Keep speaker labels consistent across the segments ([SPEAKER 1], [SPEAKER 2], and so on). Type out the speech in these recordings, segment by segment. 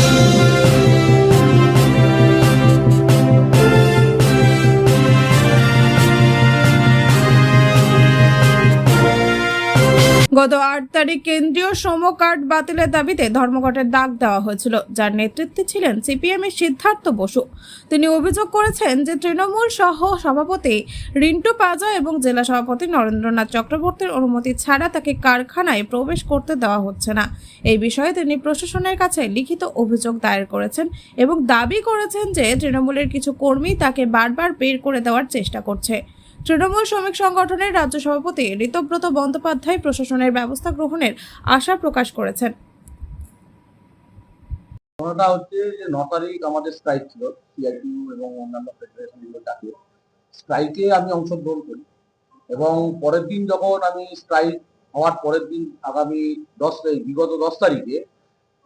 [SPEAKER 1] Thank you. গত আট তারিখ কেন্দ্রীয় শ্রম কার্ড বাতিলের দাবিতে ধর্মঘটের ডাক দেওয়া হয়েছিল, যার নেতৃত্বে ছিলেন সিপিএম এর সিদ্ধার্থ বসু। তিনি অভিযোগ করেছেন যে তৃণমূল সহ সভাপতি রিন্টু পাজা এবং জেলা সভাপতি নরেন্দ্রনাথ চক্রবর্তীর অনুমতি ছাড়া তাকে কারখানায় প্রবেশ করতে দেওয়া হচ্ছে না। এই বিষয়ে তিনি প্রশাসনের কাছে লিখিত অভিযোগ দায়ের করেছেন এবং দাবি করেছেন যে তৃণমূলের কিছু কর্মী তাকে বারবার বের করে দেওয়ার চেষ্টা করছে। তৃণমূল শ্রমিক সংগঠনের রাজ্য সভাপতি ঋতব্রত বন্দ্যোপাধ্যায় প্রশাসনের ব্যবস্থা গ্রহণের আশা প্রকাশ করেছেন।
[SPEAKER 2] ঘটনাটা হচ্ছে যে ন তারিখ আমাদের স্ট্রাইক ছিল সিআইটিউ এবং অন্যান্য ফেডারেশনগুলো ডাকে। স্ট্রাইকে আমি অংশগ্রহণ করি এবং পরের দিন যখন আমি স্ট্রাইক হওয়ার পরের দিন আগামী দশ তারিখ, বিগত দশ তারিখে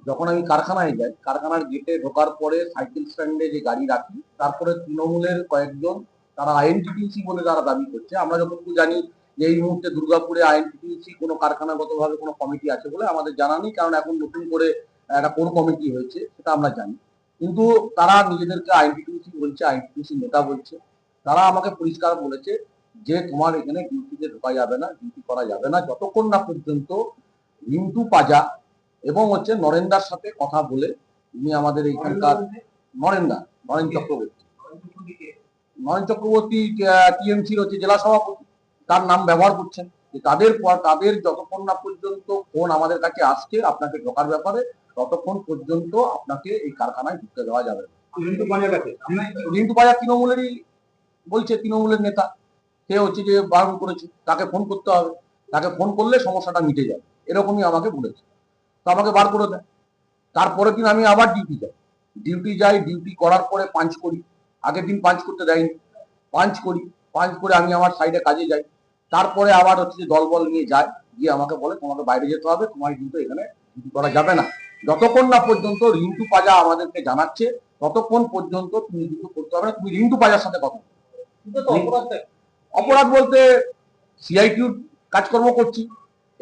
[SPEAKER 2] যখন আমি কারখানায় যাই, কারখানার গেটে ঢোকার পরে সাইকেল স্ট্যান্ডে যে গাড়ি রাখি, তারপরে তৃণমূলের কয়েকজন তারা আইএনটিটিউসি বলে তারা দাবি করছে। আমরা যতটুকু জানি যে এই মুহূর্তে দুর্গাপুরে আইএনটিটিউসি কোনো কারখানাগতভাবে কোনো কমিটি আছে বলে আমাদের জানা নেই, কারণ এখন নতুন করে একটা কোর কমিটি হয়েছে সেটা আমরা জানি। কিন্তু তারা নিজেদেরকে আইনটিটিউসি বলছে আইনটিটিউসি নেতা বলছে। তারা আমাকে পরিষ্কার বলেছে যে তোমার এখানে ডিউটিতে ঢোকা যাবে না, ডিউটি করা যাবে না। যতক্ষণ না পর্যন্ত রিন্টু পাজা এবং হচ্ছে নরেন্দার সাথে কথা বলে তিনি আমাদের এইখানকার নরেন্দা, নরেন চক্রবর্তী। নরেন চক্রবর্তী টিএমসির হচ্ছে জেলা সভাপতি তার নাম ব্যবহার করছেন। যে তাদের পর তাদের যতক্ষণ না পর্যন্ত ফোন আমাদের কাছে আসছে আপনাকে ঢোকার ব্যাপারে ততক্ষণ পর্যন্ত আপনাকে এই কারখানায় ঢুকতে দেওয়া যাবে। রিন্টু বাজার তৃণমূলেরই বলছে তৃণমূলের নেতা। সে হচ্ছে যে বারণ করেছে তাকে ফোন করতে হবে। তাকে ফোন করলে সমস্যাটা মিটে যাবে। এরকমই আমাকে বলেছে। তো আমাকে বার করে দেয়। তারপরের দিন আমি আবার ডিউটি যাই। ডিউটি যাই ডিউটি করার পরে পাঞ্চ করি। আগের দিন পাঞ্চ করতে দেয়নি। পাঞ্চ করি পাঞ্চ করে আমি আমার সাইডে কাজে যাই। তারপরে আবার হচ্ছে যে দলবল নিয়ে যায় গিয়ে আমাকে বলে তোমাকে বাইরে যেতে হবে তোমার কিন্তু এখানে ডিউটি করা যাবে না। যতক্ষণ না পর্যন্ত রিন্টু পাজা আমাদেরকে জানাচ্ছে ততক্ষণ পর্যন্ত তুমি কিন্তু করতে হবে না। তুমি রিন্টু পাজার সাথে কথা। অপরাধ বলতে সিআইটিউর কাজকর্ম করছি।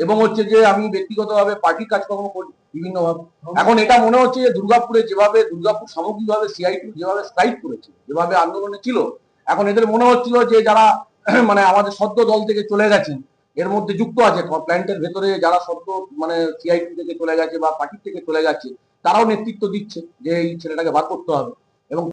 [SPEAKER 2] এবং হচ্ছে যে আমি ব্যক্তিগতভাবে পার্টির কাজকর্ম করি বিভিন্নভাবে। এখন এটা মনে হচ্ছে যে দুর্গাপুরে যেভাবে দুর্গাপুর সামগ্রিকভাবে সিআইটিউ যেভাবে স্ট্রাইক করেছে যেভাবে আন্দোলনে ছিল এখন এদের মনে হচ্ছিল যে যারা মানে আমাদের সদ্য দল থেকে চলে গেছেন এর মধ্যে যুক্ত আছে প্ল্যান্টের ভেতরে যারা সদ্য মানে সিআইটি থেকে চলে গেছে বা পার্টির থেকে চলে গেছে তারাও নেতৃত্ব দিচ্ছে যে এই ছেলেটাকে বার করতে হবে।